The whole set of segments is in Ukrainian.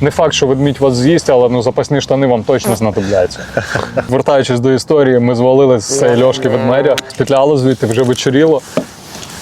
Не факт, що ведмідь вас з'їсть, але ну запасні штани вам точно знадобляться. Вертаючись до історії, ми звалили з цієї льошки ведмедя, спетляли звідти, вже вечоріло.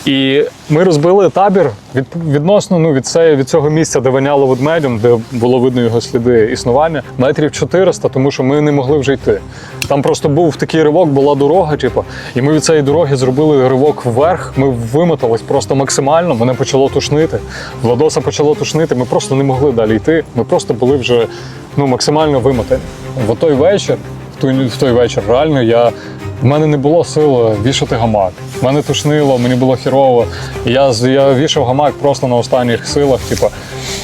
І ми розбили табір від, відносно ну, від, це, від цього місця, де воняло ведмедем, де було видно його сліди існування, метрів 400, тому що ми не могли вже йти. Там просто був такий ривок, була дорога, типу, і ми від цієї дороги зробили ривок вверх. Ми вимотались просто максимально. Мене почало тушнити. Владоса почало тушнити. Ми просто не могли далі йти. Ми просто були вже ну, максимально вимотані. В той вечір, в той, в той вечір, реально я. В мене не було сил вішати гамак. Мене тушнило, мені було хірово. Я, я вішав гамак просто на останніх силах. Типу.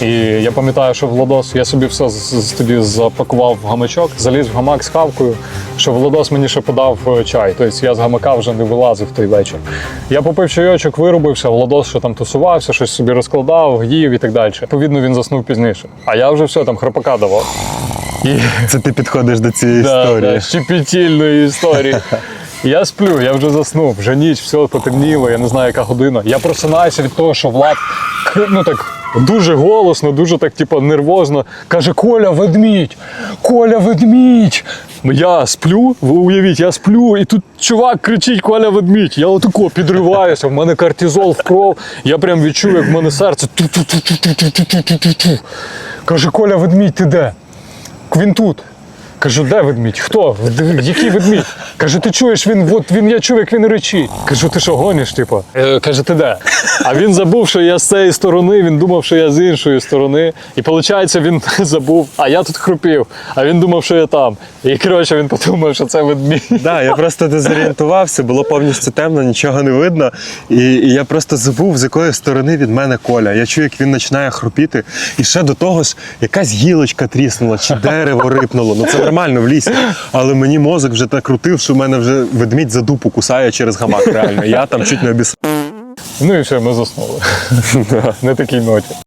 І я пам'ятаю, що Владос, я собі все з- тоді запакував в гамачок, заліз в гамак з кавкою, що Владос мені ще подав е, чай. Тобто я з гамака вже не вилазив той вечір. Я попив чайочок, вирубився, Владос ще там тусувався, щось собі розкладав, їв і так далі. Відповідно, він заснув пізніше. А я вже все там храпака давав. І Це ти підходиш до цієї Да, історії. да, щепетільної історії. Я сплю, я вже заснув, вже ніч, все потемніло, я не знаю, яка година. Я просинаюся від того, що Влад ну так дуже голосно, дуже так, типу, нервозно каже: Коля, ведмідь! Коля, ведмідь! Я сплю, ви уявіть, я сплю, і тут чувак кричить Коля ведмідь. Я отако підриваюся, в мене кортизол в кров. Я прям відчую, як в мене серце. Каже, Коля, ведмідь, ти де? Він тут. Кажу, де ведмідь? Хто? Який ведмідь? Каже, ти чуєш, він, от він, я чув, як він речить. Кажу, ти що гониш, типу? Е, каже, ти де? А він забув, що я з цієї сторони, він думав, що я з іншої сторони. І виходить, він забув, а я тут хрупів, а він думав, що я там. І коротше, він подумав, що це ведмідь. Да, я просто дезорієнтувався, було повністю темно, нічого не видно. І, і я просто забув, з якої сторони від мене Коля. Я чую, як він починає хрупіти. І ще до того ж, якась гілочка тріснула, чи дерево рипнуло. Ну це нормально в лісі. Але мені мозок вже так крутив, що в мене вже ведмідь за дупу кусає через гамак. Реально. Я там чуть не обіс. Ну і все, ми заснули. На такій ноті.